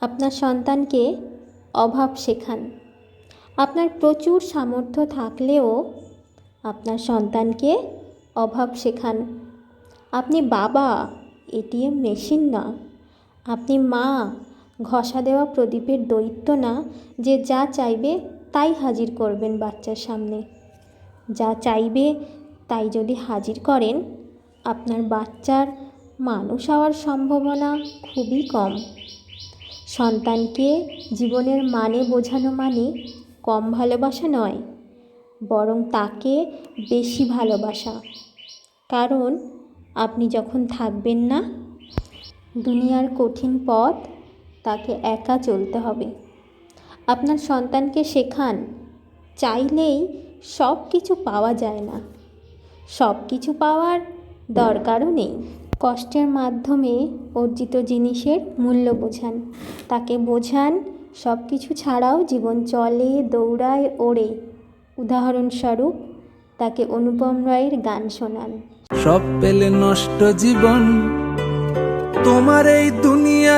আপনার সন্তানকে অভাব শেখান। আপনার প্রচুর সামর্থ্য থাকলেও আপনার সন্তানকে অভাব শেখান। আপনি বাবা, এটিএম মেশিন না। আপনি মা, ঘষা দেওয়া প্রদীপের দৈত্য না। যে যা চাইবে তাই হাজির করবেন বাচ্চার সামনে। যা চাইবে তাই যদি হাজির করেন, আপনার বাচ্চার মানুষ হওয়ার সম্ভাবনা খুবই কম। সন্তানকে জীবনের মানে বোঝানো মানে কম ভালোবাসা নয়, বরং তাকে বেশি ভালোবাসা। কারণ আপনি যখন থাকবেন না, দুনিয়ার কঠিন পথ তাকে একা চলতে হবে। আপনার সন্তানকে শেখান, চাইলেই সব কিছু পাওয়া যায় না। সব কিছু পাওয়ার দরকারও নেই। কষ্টের মাধ্যমে অর্জিত জিনিসের মূল্য বোঝান। তাকে বোঝান সব কিছু ছাড়াও জীবন চলে, দৌড়ায়, ওড়ে। উদাহরণস্বরূপ, তাকে অনুপম রায়ের গান শোনান। সব পেলে নষ্ট জীবন, তোমার এই দুনিয়া